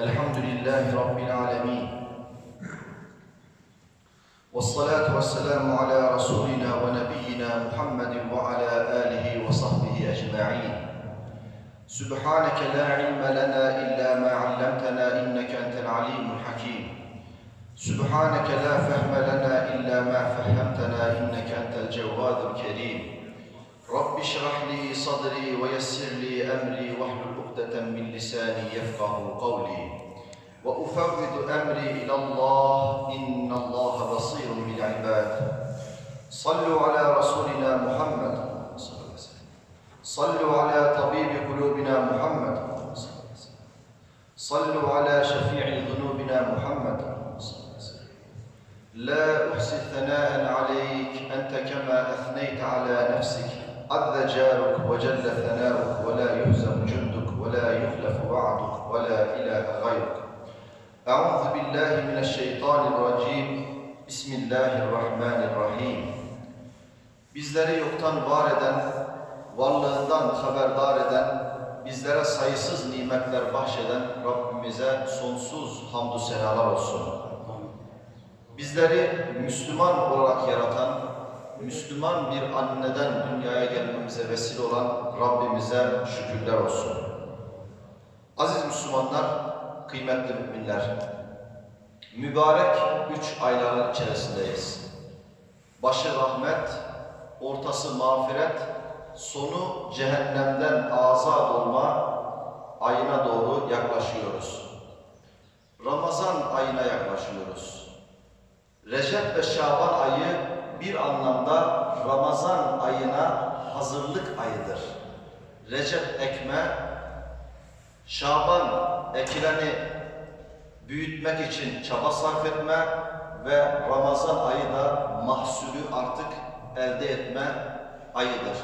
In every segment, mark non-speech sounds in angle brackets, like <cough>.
الحمد لله رب العالمين. والصلاة والسلام على رسولنا ونبينا محمد وعلى آله وصحبه أجمعين. سبحانك لا علم لنا إلا ما علمتنا إنك أنت العليم الحكيم. سبحانك لا فهم لنا إلا ما فهمتنا إنك أنت الجواد الكريم. رب اشرح لي صدري ويسر لي أمري واحلل عقدة من لساني يفقه قولي وأفوض أمري إلى الله إن الله بصير بالعباد صلوا على رسولنا محمد. صلوا على طبيب قلوبنا محمد. صلوا على شفيع ذنوبنا محمد. لا أحصي ثناء عليك أنت كما أثنيت على نفسك عز جارك وجل ثناؤك ولا يهزم جندك ولا يخلف وعدك ولا إله غيرك أعوذ بالله من الشيطان الرجيم بسم الله الرحمن الرحيم Bizleri yoktan var eden, varlığından haberdar eden, bizlere sayısız nimetler bahşeden Rabbimize sonsuz hamdü senalar olsun. Bizleri Müslüman olarak yaratan, Müslüman bir anneden dünyaya gelmemize vesile olan Rabbimize şükürler olsun. Aziz Müslümanlar, kıymetli müminler, mübarek üç ayların içerisindeyiz. Başı rahmet, ortası mağfiret, sonu cehennemden azat olma ayına doğru yaklaşıyoruz. Ramazan ayına yaklaşıyoruz. Recep ve Şaban ayı bir anlamda Ramazan ayına hazırlık ayıdır. Recep ekme, Şaban ekileni büyütmek için çaba sarf etme ve Ramazan ayı da mahsulü artık elde etme ayıdır.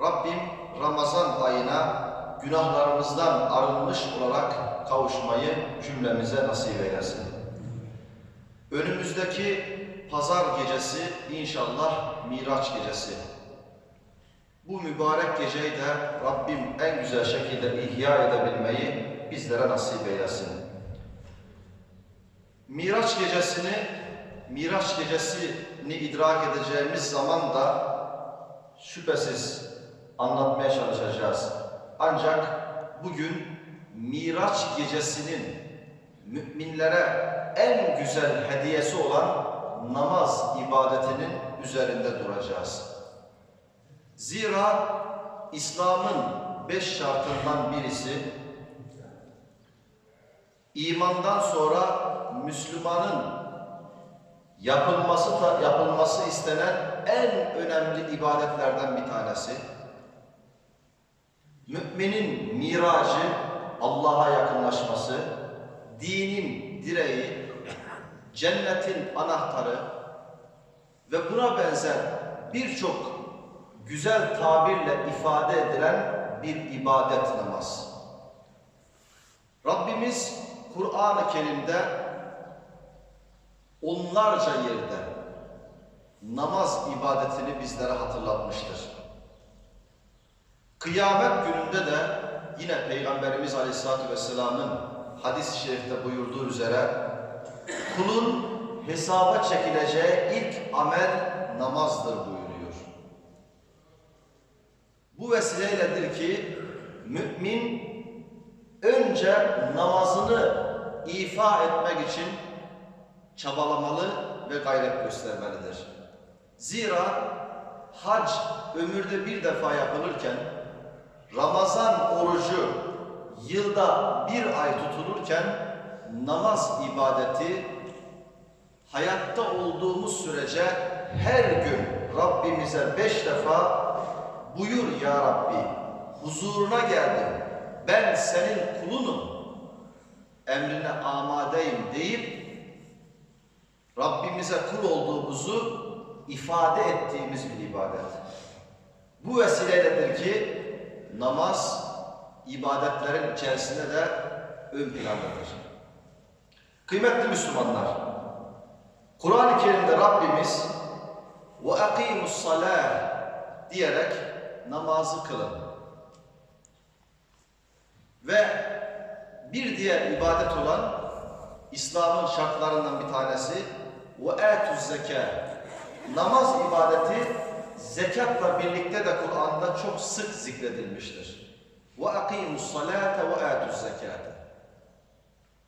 Rabbim Ramazan ayına günahlarımızdan arınmış olarak kavuşmayı cümlemize nasip eylesin. Önümüzdeki pazar gecesi inşallah Miraç gecesi. Bu mübarek geceyi de Rabbim en güzel şekilde ihya edebilmeyi bizlere nasip eylesin. Miraç gecesini, Miraç gecesini idrak edeceğimiz zaman da şüphesiz anlatmaya çalışacağız. Ancak bugün Miraç gecesinin müminlere en güzel hediyesi olan namaz ibadetinin üzerinde duracağız. Zira İslam'ın beş şartından birisi imandan sonra Müslümanın yapılması yapılması istenen en önemli ibadetlerden bir tanesi. Müminin miracı, Allah'a yakınlaşması, dinin direği, cennetin anahtarı ve buna benzer birçok güzel tabirle ifade edilen bir ibadet namaz. Rabbimiz Kur'an-ı Kerim'de onlarca yerde namaz ibadetini bizlere hatırlatmıştır. Kıyamet gününde de yine Peygamberimiz Aleyhisselatü Vesselam'ın hadis-i şerifte buyurduğu üzere kulun hesaba çekileceği ilk amel namazdır buyuruyor. Bu vesileyledir ki mümin önce namazını ifa etmek için çabalamalı ve gayret göstermelidir. Zira hac ömürde bir defa yapılırken Ramazan orucu yılda bir ay tutulurken namaz ibadeti hayatta olduğumuz sürece her gün Rabbimize beş defa buyur ya Rabbi huzuruna geldim ben senin kulunum emrine amadeyim deyip Rabbimize kul olduğumuzu ifade ettiğimiz bir ibadet. Bu vesileyledir ki namaz ibadetlerin içerisinde de ön plandadır. Kıymetli Müslümanlar, Kur'an-ı Kerim'de Rabbimiz ve akimus salah diyerek namazı kılın. Ve bir diğer ibadet olan İslam'ın şartlarından bir tanesi ve etuz zeka. Namaz ibadeti zekatla birlikte de Kur'an'da çok sık zikredilmiştir. Ve akimus salate ve etuz zekate.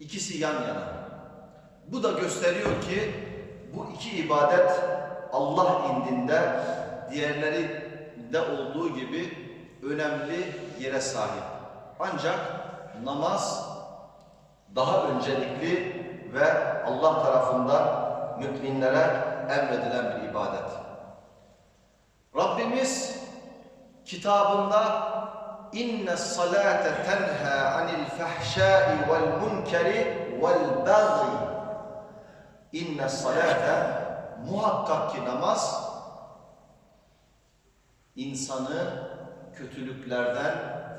İkisi yan yana. Bu da gösteriyor ki bu iki ibadet Allah indinde diğerlerinde olduğu gibi önemli yere sahip. Ancak namaz daha öncelikli ve Allah tarafından müminlere emredilen bir ibadet. Rabbimiz kitabında inne salate tenha anil fahşai vel munkeri vel baghi inne salate muhakkak ki namaz insanı kötülüklerden,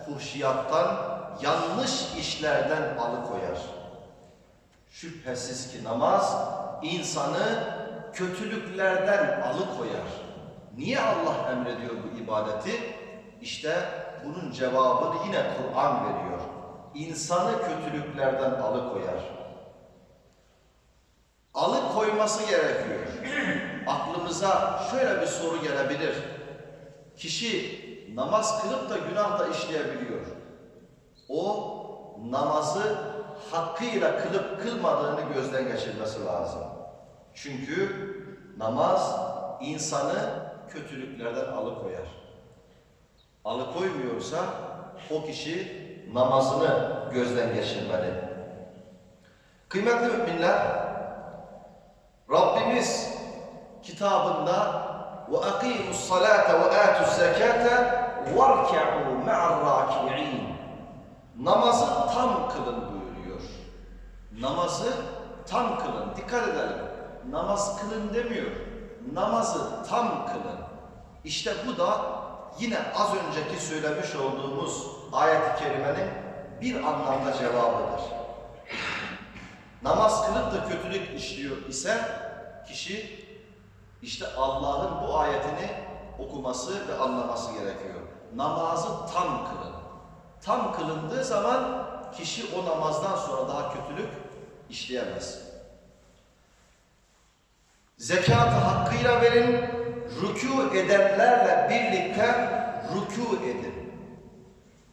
fuhşiyattan, yanlış işlerden alıkoyar. Şüphesiz ki namaz insanı kötülüklerden alıkoyar. Niye Allah emrediyor bu ibadeti? İşte bunun cevabını yine Kur'an veriyor. İnsanı kötülüklerden alıkoyar. Alıkoyması gerekiyor. <clears throat> Aklımıza şöyle bir soru gelebilir. Kişi namaz kılıp da günah da işleyebiliyor. O namazı hakkıyla kılıp kılmadığını gözden geçirmesi lazım. Çünkü namaz insanı kötülüklerden alıkoyar. Alıkoymuyorsa o kişi namazını gözden geçirmeli. Kıymetli müminler, Rabbimiz kitabında ve akimus salate ve atuz zekate وَارْكَعُوا مَعَ الرَّاكِعِينَ Namazı tam kılın buyuruyor. Namazı tam kılın. Dikkat edelim. Namaz kılın demiyor. Namazı tam kılın. İşte bu da yine az önceki söylemiş olduğumuz ayet-i kerimenin bir anlamda cevabıdır. Namaz kılıp da kötülük işliyor ise kişi işte Allah'ın bu ayetini okuması ve anlaması gerekiyor. Namazı tam kılın. Tam kılındığı zaman kişi o namazdan sonra daha kötülük işleyemez. Zekatı hakkıyla verin, rükû edenlerle birlikte rükû edin.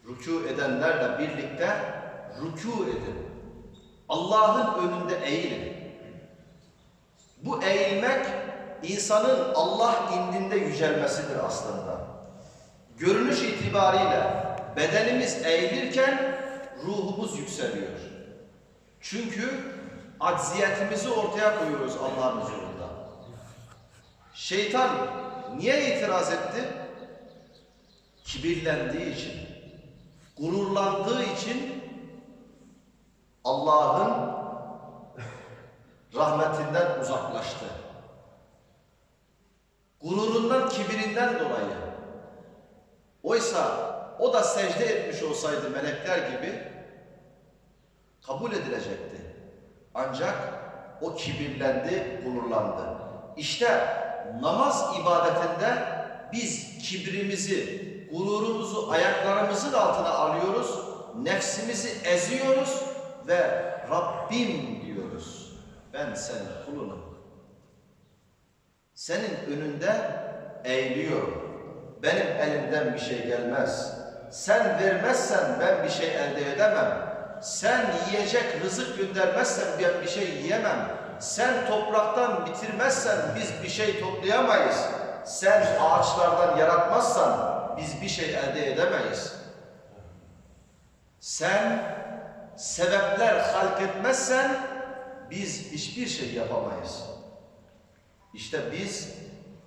Rükû edenlerle birlikte rükû edin. Allah'ın önünde eğilin. Bu eğilmek insanın Allah indinde yücelmesidir aslında. Görünüş itibariyle bedenimiz eğilirken ruhumuz yükseliyor. Çünkü acziyetimizi ortaya koyuyoruz Allah'ın huzurunda. Şeytan niye itiraz etti? Kibirlendiği için, gururlandığı için Allah'ın <laughs> rahmetinden uzaklaştı. Gururundan, kibirinden dolayı. Oysa o da secde etmiş olsaydı melekler gibi kabul edilecekti. Ancak o kibirlendi, gururlandı. İşte namaz ibadetinde biz kibrimizi, gururumuzu ayaklarımızın altına alıyoruz, nefsimizi eziyoruz ve Rabbim diyoruz. Ben senin kulunum. Senin önünde eğiliyorum. Benim elimden bir şey gelmez. Sen vermezsen ben bir şey elde edemem. Sen yiyecek rızık göndermezsen ben bir şey yiyemem. Sen topraktan bitirmezsen biz bir şey toplayamayız. Sen ağaçlardan yaratmazsan biz bir şey elde edemeyiz. Sen sebepler halk etmezsen biz hiçbir şey yapamayız. İşte biz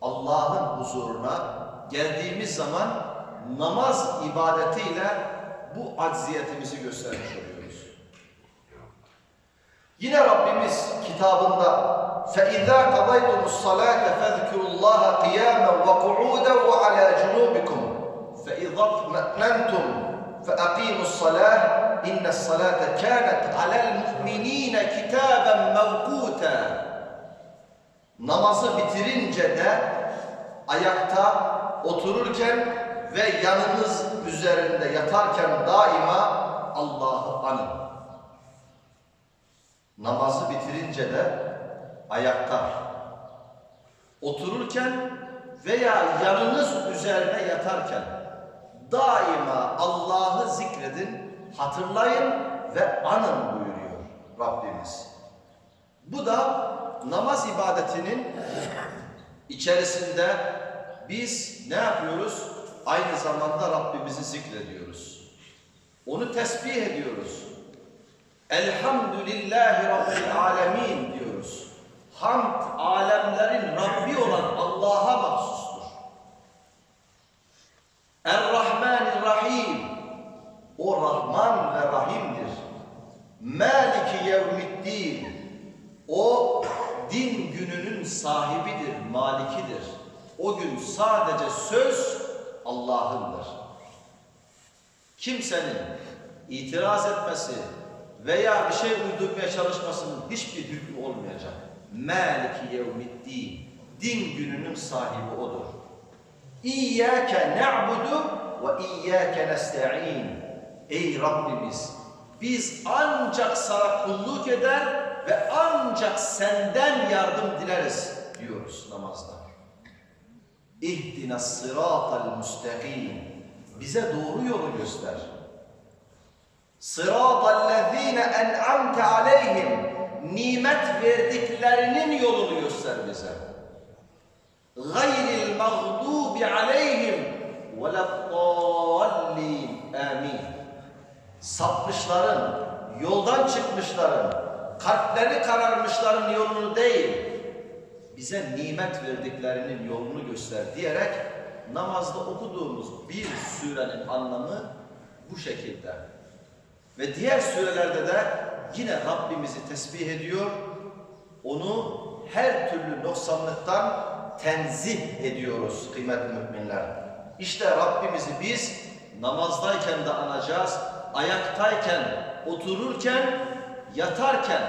Allah'ın huzuruna geldiğimiz zaman namaz ibadetiyle bu acziyetimizi göstermiş oluyoruz. Yine Rabbimiz kitabında فَاِذَا قَضَيْتُمُ الصَّلَاةَ فَاذْكُرُوا اللّٰهَ قِيَامًا وَقُعُودًا وَعَلَى جُنُوبِكُمْ فَاِذَا اطْمَأْنَنْتُمْ فَأَقِيمُوا الصَّلَاةَ اِنَّ الصَّلَاةَ كَانَتْ عَلَى الْمُؤْمِنِينَ كِتَابًا مَوْقُوتًا Namazı bitirince de ayakta otururken ve yanınız üzerinde yatarken daima Allah'ı anın. Namazı bitirince de ayakta, otururken veya yanınız üzerine yatarken daima Allah'ı zikredin, hatırlayın ve anın buyuruyor Rabbimiz. Bu da namaz ibadetinin içerisinde biz ne yapıyoruz? Aynı zamanda Rabbimizi zikrediyoruz. Onu tesbih ediyoruz. Elhamdülillahi Rabbil Alemin diyoruz. Hamd alemlerin Rabbi olan Allah'a mahsustur. Er-Rahmanir-Rahim O Rahman ve Rahim'dir. Maliki yevmiddin O din gününün sahibidir, malikidir. O gün sadece söz Allah'ındır. Kimsenin itiraz etmesi veya bir şey uydurmaya çalışmasının hiçbir hükmü olmayacak. Maliki yevmiddin. Din gününün sahibi odur. İyyâke na'budu ve iyyâke nesta'in. Ey Rabbimiz biz ancak sana kulluk eder ve ancak senden yardım dileriz diyoruz namazda. İhdina sıratal müstakim. Bize doğru yolu göster. Sıratal lezine en'amte aleyhim. Nimet verdiklerinin yolunu göster bize. Gayril mağdubi aleyhim ve leddallin. Amin. Sapmışların, yoldan çıkmışların, kalpleri kararmışların yolunu değil, bize nimet verdiklerinin yolunu göster diyerek namazda okuduğumuz bir surenin anlamı bu şekilde. Ve diğer surelerde de yine Rabbimizi tesbih ediyor, onu her türlü noksanlıktan tenzih ediyoruz kıymetli müminler. İşte Rabbimizi biz namazdayken de anacağız, ayaktayken, otururken, yatarken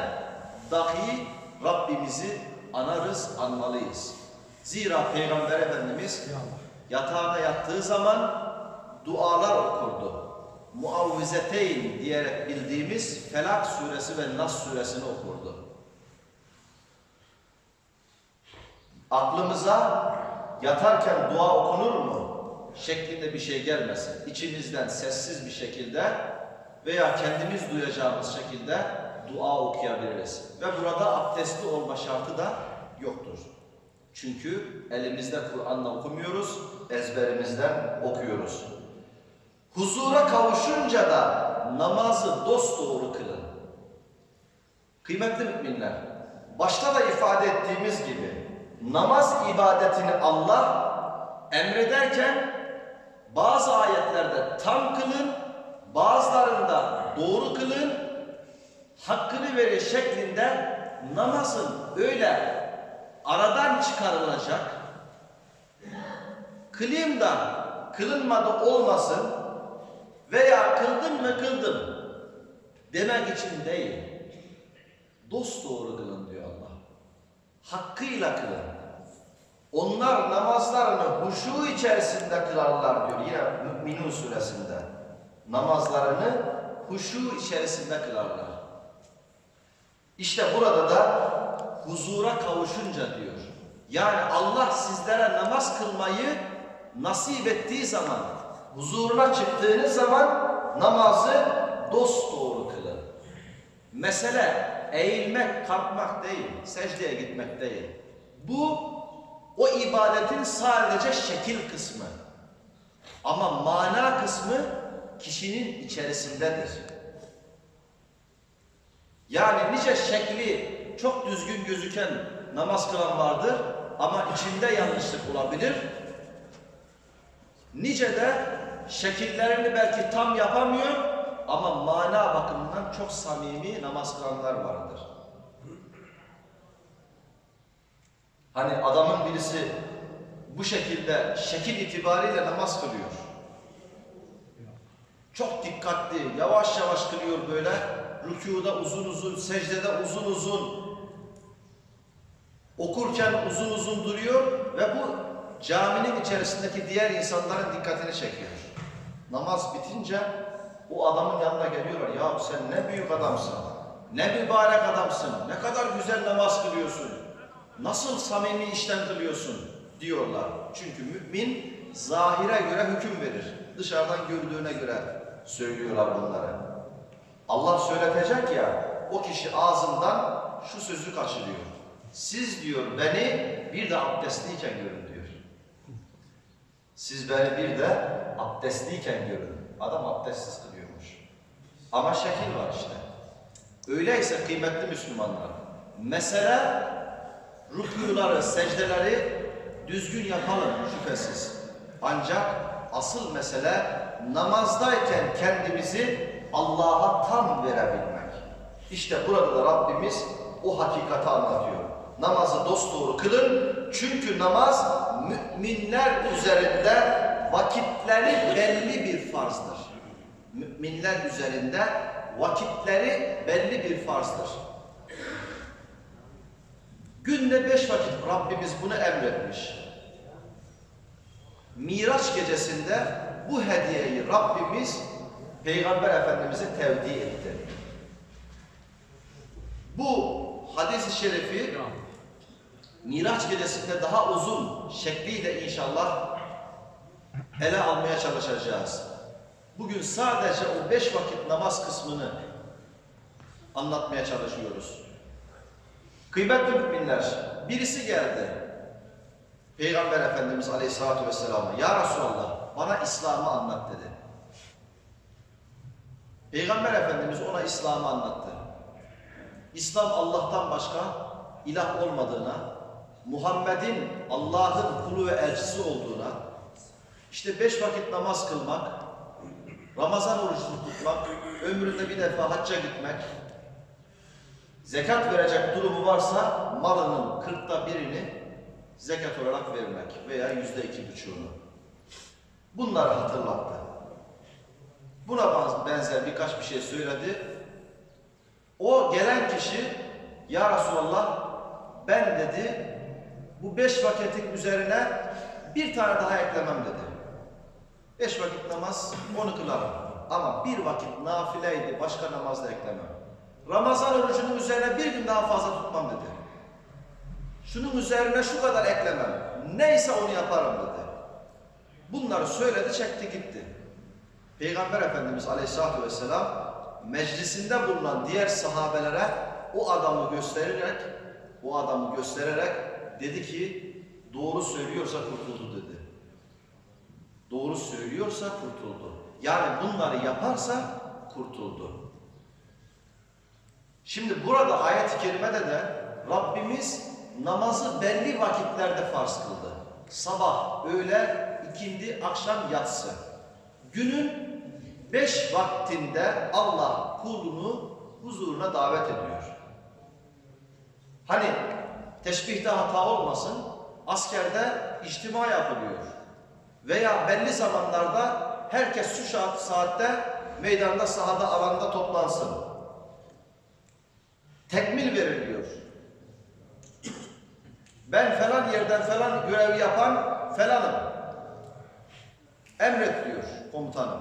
dahi Rabbimizi anarız, anmalıyız. Zira Peygamber Efendimiz yatağına yattığı zaman dualar okurdu. Muavvizeteyn diyerek bildiğimiz Felak suresi ve Nas suresini okurdu. Aklımıza yatarken dua okunur mu? Şeklinde bir şey gelmesin. İçimizden sessiz bir şekilde veya kendimiz duyacağımız şekilde dua okuyabiliriz. Ve burada abdestli olma şartı da yoktur. Çünkü elimizde Kur'an'la okumuyoruz, ezberimizden okuyoruz. Huzura kavuşunca da namazı dosdoğru kılın. Kıymetli müminler, başta da ifade ettiğimiz gibi namaz ibadetini Allah emrederken bazı ayetlerde tam kılın, bazılarında doğru kılın, hakkını verir şeklinde namazın öyle aradan çıkarılacak, kılayım da kılınmadı olmasın veya kıldım mı kıldım demek için değil. Dost doğru kılın diyor Allah. Hakkıyla kılın. Onlar namazlarını huşu içerisinde kılarlar diyor yine Mü'minun suresinde. Namazlarını huşu içerisinde kılarlar. İşte burada da huzura kavuşunca diyor. Yani Allah sizlere namaz kılmayı nasip ettiği zaman, huzuruna çıktığınız zaman namazı dost doğru kılın. Mesele eğilmek, kalkmak değil, secdeye gitmek değil. Bu o ibadetin sadece şekil kısmı. Ama mana kısmı kişinin içerisindedir. Yani nice şekli çok düzgün gözüken namaz kılan vardır ama içinde yanlışlık olabilir. Nice de şekillerini belki tam yapamıyor ama mana bakımından çok samimi namaz kılanlar vardır. Hani adamın birisi bu şekilde şekil itibariyle namaz kılıyor. Çok dikkatli, yavaş yavaş kılıyor böyle. Rükuda uzun uzun, secdede uzun uzun. Okurken uzun uzun duruyor ve bu caminin içerisindeki diğer insanların dikkatini çekiyor. Namaz bitince o adamın yanına geliyorlar. Ya sen ne büyük adamsın. Ne mübarek adamsın, ne kadar güzel namaz kılıyorsun, nasıl samimi işten kılıyorsun diyorlar. Çünkü mümin zahire göre hüküm verir. Dışarıdan gördüğüne göre söylüyorlar bunları. Allah söyletecek ya, o kişi ağzından şu sözü kaçırıyor. Siz diyor beni bir de abdestliyken görün diyor. Siz beni bir de abdestliyken görün. Adam abdestsiz kılıyormuş. Ama şekil var işte. Öyleyse kıymetli Müslümanlar, mesele rükûları, secdeleri düzgün yapalım şüphesiz. Ancak asıl mesele namazdayken kendimizi Allah'a tam verebilmek. İşte burada da Rabbimiz o hakikati anlatıyor. Namazı dosdoğru kılın çünkü namaz müminler üzerinde vakitleri belli bir farzdır. Müminler üzerinde vakitleri belli bir farzdır. Günde beş vakit Rabbimiz bunu emretmiş. Miraç gecesinde bu hediyeyi Rabbimiz Peygamber Efendimiz'e tevdi etti. Bu hadis-i şerifi Miraç gecesinde daha uzun şekliyle inşallah ele almaya çalışacağız. Bugün sadece o beş vakit namaz kısmını anlatmaya çalışıyoruz. Kıymetli müminler, birisi geldi. Peygamber Efendimiz Aleyhisselatü Vesselam'a, Ya Resulallah bana İslam'ı anlat dedi. Peygamber Efendimiz ona İslam'ı anlattı. İslam Allah'tan başka ilah olmadığına, Muhammed'in Allah'ın kulu ve elçisi olduğuna, işte beş vakit namaz kılmak, Ramazan orucunu tutmak, ömründe bir defa hacca gitmek, zekat verecek durumu varsa malının kırkta birini zekat olarak vermek veya yüzde iki buçuğunu. Bunları hatırlattı. Buna benzer birkaç bir şey söyledi. O gelen kişi, Ya Resulallah ben dedi bu beş vakitin üzerine bir tane daha eklemem dedi. Beş vakit namaz onu kılarım. Ama bir vakit nafileydi başka namazda eklemem. Ramazan orucunun üzerine bir gün daha fazla tutmam dedi. Şunun üzerine şu kadar eklemem. Neyse onu yaparım dedi. Bunları söyledi çekti gitti. Peygamber Efendimiz Aleyhisselatü Vesselam meclisinde bulunan diğer sahabelere o adamı göstererek o adamı göstererek dedi ki doğru söylüyorsa kurtuldu dedi. Doğru söylüyorsa kurtuldu. Yani bunları yaparsa kurtuldu. Şimdi burada ayet-i kerimede de Rabbimiz namazı belli vakitlerde farz kıldı. Sabah, öğle, ikindi, akşam, yatsı. Günün beş vaktinde Allah kulunu huzuruna davet ediyor. Hani teşbihte hata olmasın, askerde içtima yapılıyor. Veya belli zamanlarda herkes şu saatte meydanda, sahada, alanda toplansın. Tekmil veriliyor. Ben falan yerden falan görev yapan falanım. Emret diyor komutanım.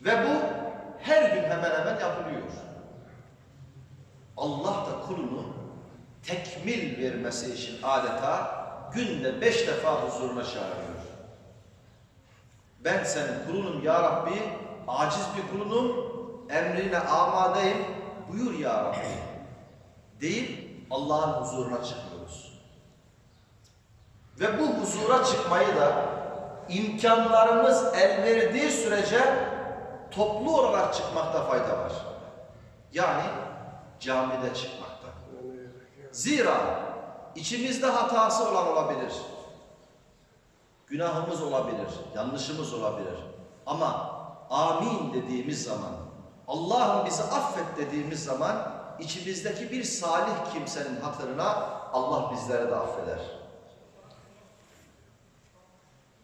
Ve bu her gün hemen hemen yapılıyor. Allah da kulunu tekmil vermesi için adeta günde beş defa huzuruna çağırıyor. Ben senin kulunum ya Rabbi, aciz bir kulunum, emrine amadeyim, buyur ya Rabbi deyip Allah'ın huzuruna çıkıyoruz. Ve bu huzura çıkmayı da imkanlarımız el verdiği sürece toplu olarak çıkmakta fayda var. Yani camide çıkmakta. Zira içimizde hatası olan olabilir. Günahımız olabilir, yanlışımız olabilir. Ama amin dediğimiz zaman, Allah'ım bizi affet dediğimiz zaman içimizdeki bir salih kimsenin hatırına Allah bizleri de affeder.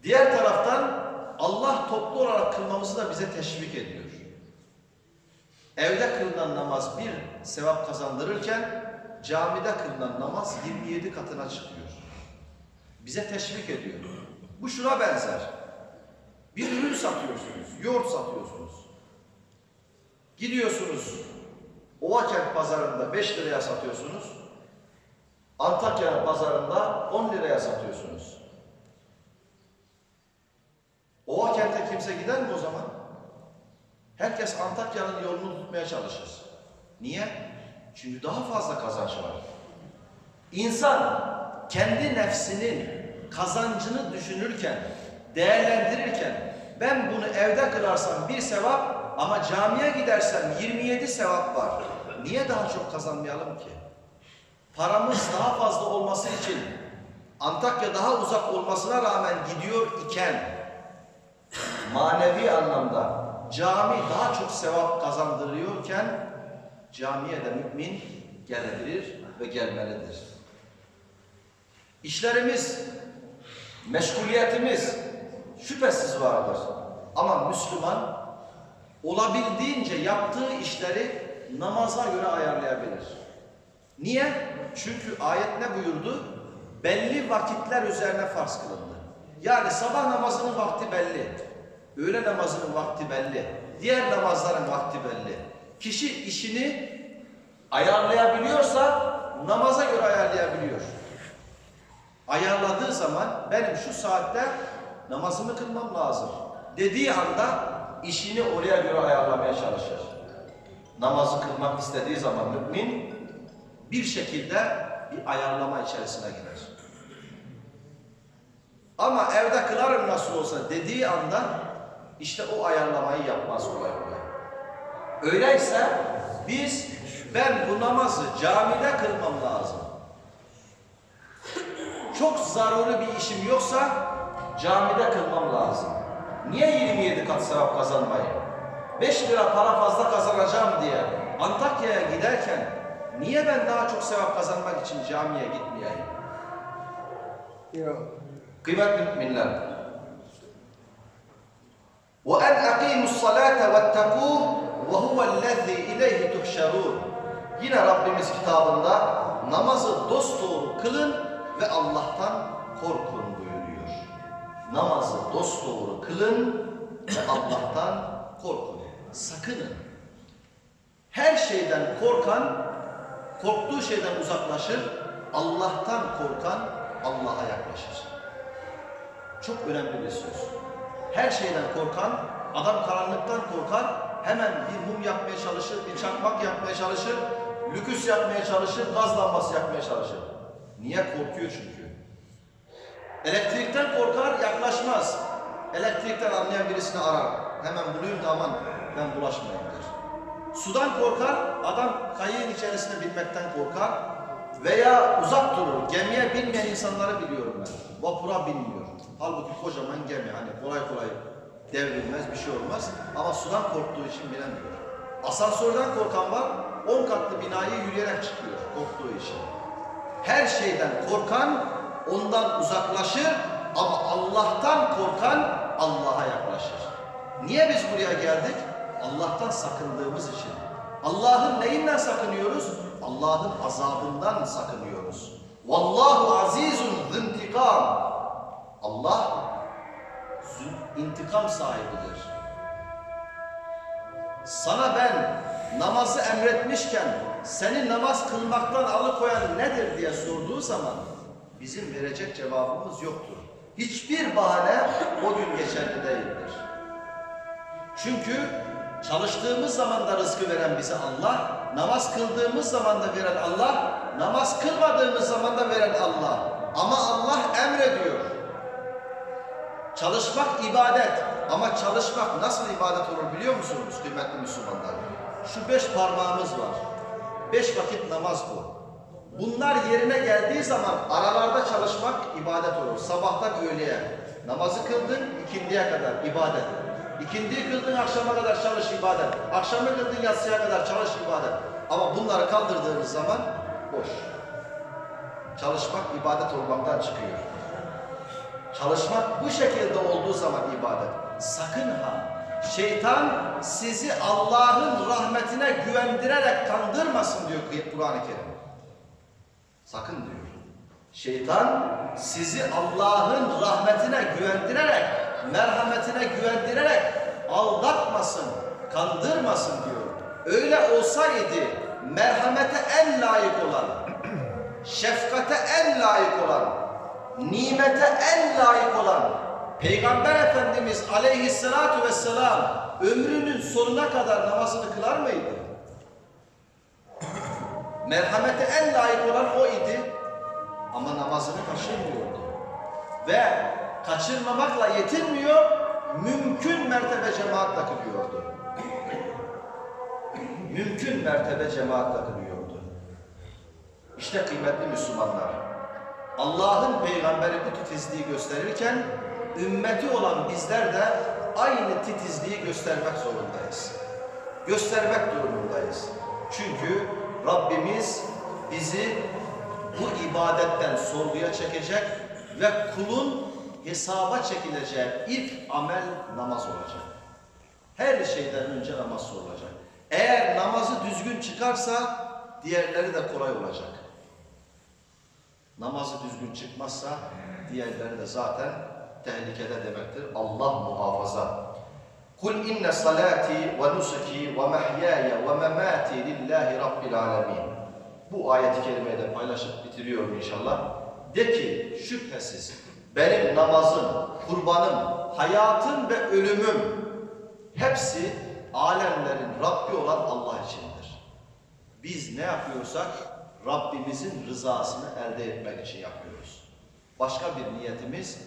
Diğer taraftan Allah toplu olarak kılmamızı da bize teşvik ediyor. Evde kılınan namaz bir sevap kazandırırken camide kılınan namaz 27 katına çıkıyor. Bize teşvik ediyor. Bu şuna benzer. Bir ürün satıyorsunuz, yoğurt satıyorsunuz. Gidiyorsunuz, Ovakent pazarında 5 liraya satıyorsunuz. Antakya pazarında 10 liraya satıyorsunuz. Ovakent'e kimse gider mi o zaman? Herkes Antakya'nın yolunu tutmaya çalışır. Niye? Çünkü daha fazla kazanç var. İnsan kendi nefsinin kazancını düşünürken, değerlendirirken ben bunu evde kılarsam bir sevap ama camiye gidersem 27 sevap var. Niye daha çok kazanmayalım ki? Paramız daha fazla olması için Antakya daha uzak olmasına rağmen gidiyor iken manevi anlamda cami daha çok sevap kazandırıyorken camiye de mümin gelebilir ve gelmelidir. İşlerimiz, meşguliyetimiz şüphesiz vardır. Ama Müslüman olabildiğince yaptığı işleri namaza göre ayarlayabilir. Niye? Çünkü ayet ne buyurdu? Belli vakitler üzerine farz kılındı. Yani sabah namazının vakti belli. Öğle namazının vakti belli. Diğer namazların vakti belli. Kişi işini ayarlayabiliyorsa namaza göre ayarlayabiliyor. Ayarladığı zaman benim şu saatte namazımı kılmam lazım dediği anda işini oraya göre ayarlamaya çalışır. Namazı kılmak istediği zaman mümin bir şekilde bir ayarlama içerisine girer. Ama evde kılarım nasıl olsa dediği anda işte o ayarlamayı yapmaz kolay kolay. Öyleyse biz ben bu namazı camide kılmam lazım. Çok zaruri bir işim yoksa camide kılmam lazım. Niye 27 kat sevap kazanmayayım? 5 lira para fazla kazanacağım diye Antakya'ya giderken niye ben daha çok sevap kazanmak için camiye gitmeyeyim? Yok. Kıymetli müminler. وَاَنْ اَقِيمُوا الصَّلَاةَ وَاتَّقُوهُ وَهُوَ الَّذِي اِلَيْهِ تُحْشَرُونَ Yine Rabbimiz kitabında namazı dosdoğru kılın ve Allah'tan korkun buyuruyor. Namazı dosdoğru kılın ve Allah'tan korkun. Sakının. Her şeyden korkan, korktuğu şeyden uzaklaşır. Allah'tan korkan Allah'a yaklaşır. Çok önemli bir söz. Her şeyden korkan, adam karanlıktan korkar, hemen bir mum yakmaya çalışır, bir çakmak yakmaya çalışır, lüküs yakmaya çalışır, gaz lambası yakmaya çalışır. Niye? Korkuyor çünkü. Elektrikten korkar, yaklaşmaz. Elektrikten anlayan birisini arar. Hemen bulayım da aman ben bulaşmayayım der. Sudan korkar, adam kayığın içerisine binmekten korkar veya uzak durur. Gemiye binmeyen insanları biliyorum ben. Vapura binmiyor. Halbuki kocaman gemi hani kolay kolay devrilmez bir şey olmaz ama sudan korktuğu için bilemiyor. Asansörden korkan var, 10 katlı binayı yürüyerek çıkıyor korktuğu için. Her şeyden korkan ondan uzaklaşır ama Allah'tan korkan Allah'a yaklaşır. Niye biz buraya geldik? Allah'tan sakındığımız için. Allah'ın neyinden sakınıyoruz? Allah'ın azabından sakınıyoruz. Vallahu azizun zintikam. Allah intikam sahibidir. Sana ben namazı emretmişken seni namaz kılmaktan alıkoyan nedir diye sorduğu zaman bizim verecek cevabımız yoktur. Hiçbir bahane o gün geçerli değildir. Çünkü çalıştığımız zaman da rızkı veren bize Allah, namaz kıldığımız zaman da veren Allah, namaz kılmadığımız zaman da veren Allah. Ama Allah emrediyor. Çalışmak ibadet. Ama çalışmak nasıl ibadet olur biliyor musunuz kıymetli Müslümanlar? Şu beş parmağımız var. Beş vakit namaz bu. Bunlar yerine geldiği zaman aralarda çalışmak ibadet olur. Sabahtan öğleye. Namazı kıldın ikindiye kadar ibadet. İkindiyi kıldın akşama kadar çalış ibadet. Akşamı kıldın yatsıya kadar çalış ibadet. Ama bunları kaldırdığınız zaman boş. Çalışmak ibadet olmaktan çıkıyor. Çalışmak bu şekilde olduğu zaman ibadet. Sakın ha şeytan sizi Allah'ın rahmetine güvendirerek kandırmasın diyor Kur'an-ı Kerim. Sakın diyor. Şeytan sizi Allah'ın rahmetine güvendirerek, merhametine güvendirerek aldatmasın, kandırmasın diyor. Öyle olsaydı merhamete en layık olan, <clears throat> şefkate en layık olan, nimete en layık olan Peygamber Efendimiz aleyhissalatu vesselam ömrünün sonuna kadar namazını kılar mıydı? Merhamete en layık olan o idi ama namazını kaçırmıyordu. Ve kaçırmamakla yetinmiyor, mümkün mertebe cemaatle kılıyordu. Mümkün mertebe cemaatle kılıyordu. İşte kıymetli Müslümanlar, Allah'ın peygamberi bu titizliği gösterirken, ümmeti olan bizler de aynı titizliği göstermek zorundayız. Göstermek durumundayız. Çünkü Rabbimiz bizi bu ibadetten sorguya çekecek ve kulun hesaba çekileceği ilk amel namaz olacak. Her şeyden önce namaz sorulacak. Eğer namazı düzgün çıkarsa diğerleri de kolay olacak. Namazı düzgün çıkmazsa diğerleri de zaten tehlikede demektir. Allah muhafaza. Kul inne salati ve nusuki ve mahyaya ve memati lillahi rabbil alamin. Bu ayeti kerimeyi de paylaşıp bitiriyorum inşallah. De ki şüphesiz benim namazım, kurbanım, hayatım ve ölümüm hepsi alemlerin Rabbi olan Allah içindir. Biz ne yapıyorsak Rabbimizin rızasını elde etmek için yapıyoruz. Başka bir niyetimiz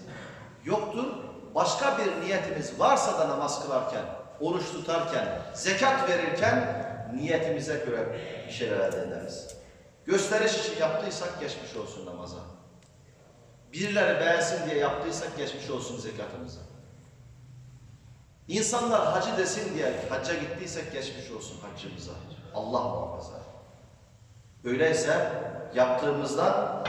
yoktur. Başka bir niyetimiz varsa da namaz kılarken, oruç tutarken, zekat verirken niyetimize göre bir şeyler elde ederiz. Gösteriş için yaptıysak geçmiş olsun namaza. Birileri beğensin diye yaptıysak geçmiş olsun zekatımıza. İnsanlar hacı desin diye hacca gittiysek geçmiş olsun haccımıza. Allah muhafaza. Öyleyse yaptığımızdan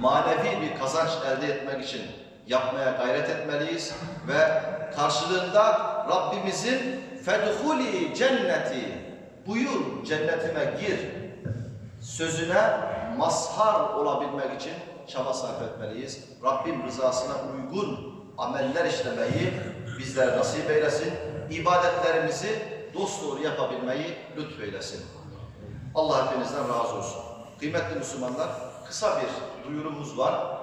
manevi bir kazanç elde etmek için yapmaya gayret etmeliyiz ve karşılığında Rabbimizin fedhuli cenneti buyur cennetime gir sözüne mazhar olabilmek için çaba sarf etmeliyiz. Rabbim rızasına uygun ameller işlemeyi bizlere nasip eylesin. İbadetlerimizi dosdoğru yapabilmeyi lütfeylesin. Allah hepinizden razı olsun. Kıymetli Müslümanlar, kısa bir duyurumuz var.